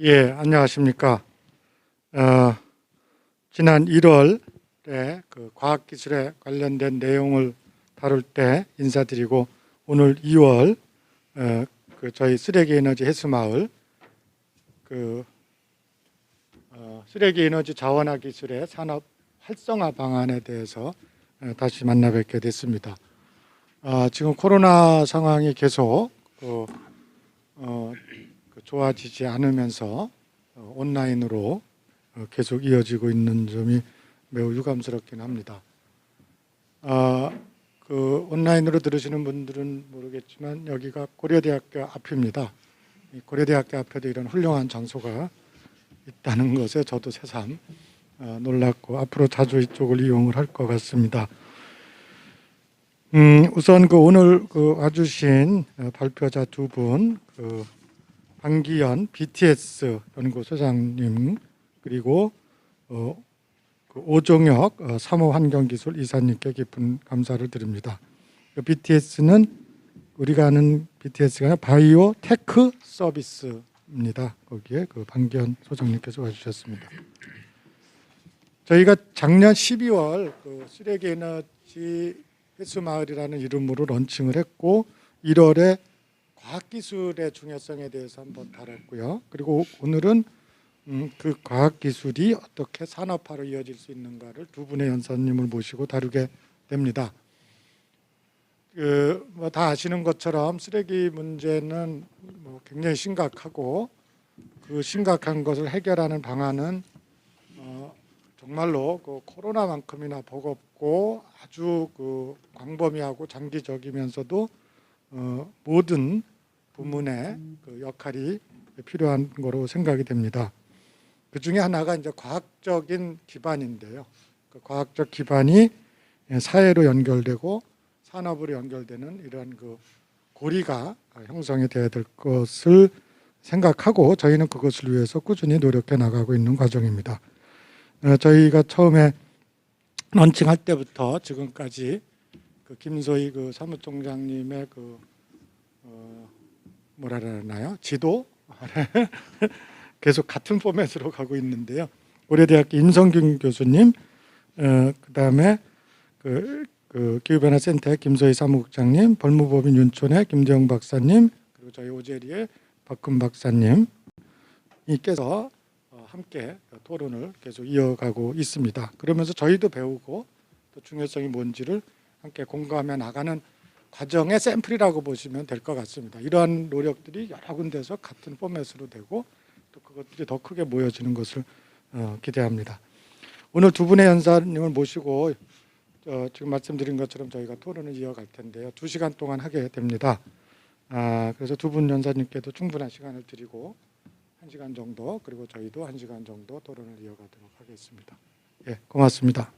예, 안녕하십니까. 어, 지난 1월에 그 과학기술에 관련된 내용을 다룰 때 인사드리고 오늘 2월 어, 그 저희 쓰레기 에너지 해수마을 그 어, 쓰레기 에너지 자원화 기술의 산업 활성화 방안에 대해서 어, 다시 만나 뵙게 됐습니다. 아, 지금 코로나 상황이 계속 그, 어, 그 좋아지지 않으면서 어, 온라인으로 어, 계속 이어지고 있는 점이 매우 유감스럽긴 합니다. 아, 그 온라인으로 들으시는 분들은 모르겠지만 여기가 고려대학교 앞입니다. 이 고려대학교 앞에도 이런 훌륭한 장소가 있다는 것에 저도 새삼 어, 놀랐고 앞으로 자주 이쪽을 이용을 할 것 같습니다. 음, 우선 그 오늘 그 와주신 어, 발표자 두 분, 그 방기현 BTS 연구소장님 그리고 어, 그 오종혁 어, 사무환경기술 이사님께 깊은 감사를 드립니다. 그 BTS는 우리가 아는 BTS가 바이오 테크 서비스입니다. 거기에 그 방기현 소장님께서 와주셨습니다. 저희가 작년 12월 그 쓰레기 에너지 해수마을이라는 이름으로 런칭을 했고 1월에 과학 기술의 중요성에 대해서 한번 다뤘고요. 그리고 오늘은 음, 그 과학 기술이 어떻게 산업화로 이어질 수 있는가를 두 분의 연사님을 모시고 다루게 됩니다. 그 뭐 다 아시는 것처럼 쓰레기 문제는 뭐 굉장히 심각하고 그 심각한 것을 해결하는 방안은 어, 정말로 그 코로나만큼이나 버겁고 아주 그 광범위하고 장기적이면서도 어, 모든 부문의 그 역할이 필요한 거로 생각이 됩니다. 그 중에 하나가 이제 과학적인 기반인데요. 그 과학적 기반이 사회로 연결되고 산업으로 연결되는 이러한 그 고리가 형성이 돼야 될 것을 생각하고 저희는 그것을 위해서 꾸준히 노력해 나가고 있는 과정입니다. 어, 저희가 처음에 런칭할 때부터 지금까지 그 김소희 그 사무총장님의 그 어, 뭐라 그러나요 지도 계속 같은 포맷으로 가고 있는데요. 고려대학교 임성균 교수님, 어, 그다음에 그, 그 기후변화센터 김소희 사무국장님, 벌무법인 윤촌의 김대영 박사님, 그리고 저희 오제리의 박근 박사님 이께서 어, 함께 토론을 계속 이어가고 있습니다. 그러면서 저희도 배우고 또 중요성이 뭔지를 함께 공감해 나가는 과정의 샘플이라고 보시면 될 것 같습니다. 이러한 노력들이 여러 군데서 같은 포맷으로 되고 또 그것들이 더 크게 모여지는 것을 어, 기대합니다. 오늘 두 분의 연사님을 모시고 어, 지금 말씀드린 것처럼 저희가 토론을 이어갈 텐데요. 두 시간 동안 하게 됩니다. 아, 그래서 두 분 연사님께도 충분한 시간을 드리고 한 시간 정도 그리고 저희도 한 시간 정도 토론을 이어가도록 하겠습니다. 예, 고맙습니다.